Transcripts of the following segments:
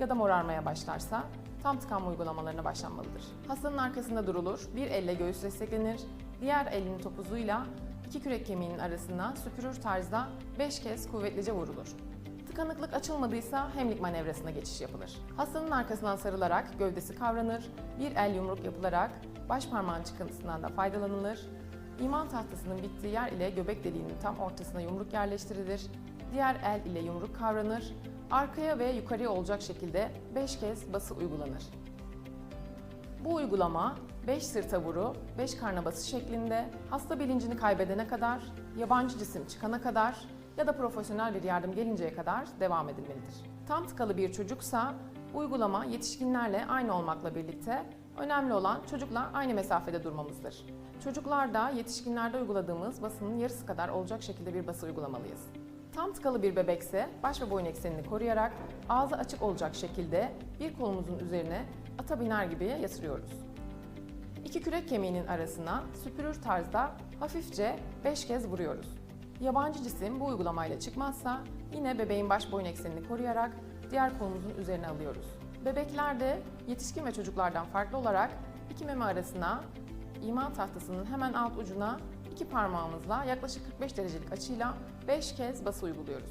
ya da morarmaya başlarsa tam tıkanma uygulamalarına başlanmalıdır. Hastanın arkasında durulur, bir elle göğüs desteklenir, diğer elin topuzuyla iki kürek kemiğinin arasına süpürür tarzda 5 kez kuvvetlice vurulur. Tıkanıklık açılmadıysa hemlik manevrasına geçiş yapılır. Hastanın arkasından sarılarak gövdesi kavranır, bir el yumruk yapılarak baş parmağın çıkıntısından da faydalanılır. İman tahtasının bittiği yer ile göbek deliğinin tam ortasına yumruk yerleştirilir. Diğer el ile yumruk kavranır. Arkaya ve yukarıya olacak şekilde 5 kez bası uygulanır. Bu uygulama 5 sırta vuru, 5 karna bası şeklinde hasta bilincini kaybedene kadar, yabancı cisim çıkana kadar ya da profesyonel bir yardım gelinceye kadar devam edilmelidir. Tam tıkalı bir çocuksa uygulama yetişkinlerle aynı olmakla birlikte önemli olan çocukla aynı mesafede durmamızdır. Çocuklarda yetişkinlerde uyguladığımız basının yarısı kadar olacak şekilde bir bası uygulamalıyız. Tam tıkalı bir bebekse baş ve boyun eksenini koruyarak ağzı açık olacak şekilde bir kolumuzun üzerine ata biner gibi yatırıyoruz. İki kürek kemiğinin arasına süpürür tarzda hafifçe 5 kez vuruyoruz. Yabancı cisim bu uygulamayla çıkmazsa yine bebeğin baş boyun eksenini koruyarak diğer kolumuzun üzerine alıyoruz. Bebeklerde yetişkin ve çocuklardan farklı olarak iki meme arasına iman tahtasının hemen alt ucuna iki parmağımızla yaklaşık 45 derecelik açıyla 5 kez bası uyguluyoruz.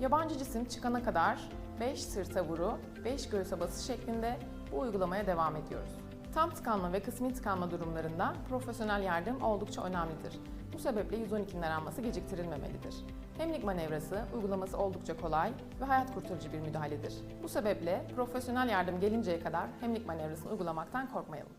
Yabancı cisim çıkana kadar 5 sırta vuru, 5 göğüse bası şeklinde bu uygulamaya devam ediyoruz. Tam tıkanma ve kısmi tıkanma durumlarında profesyonel yardım oldukça önemlidir. Bu sebeple 112'nin aranması geciktirilmemelidir. Hemlik manevrası uygulaması oldukça kolay ve hayat kurtarıcı bir müdahaledir. Bu sebeple profesyonel yardım gelinceye kadar hemlik manevrasını uygulamaktan korkmayalım.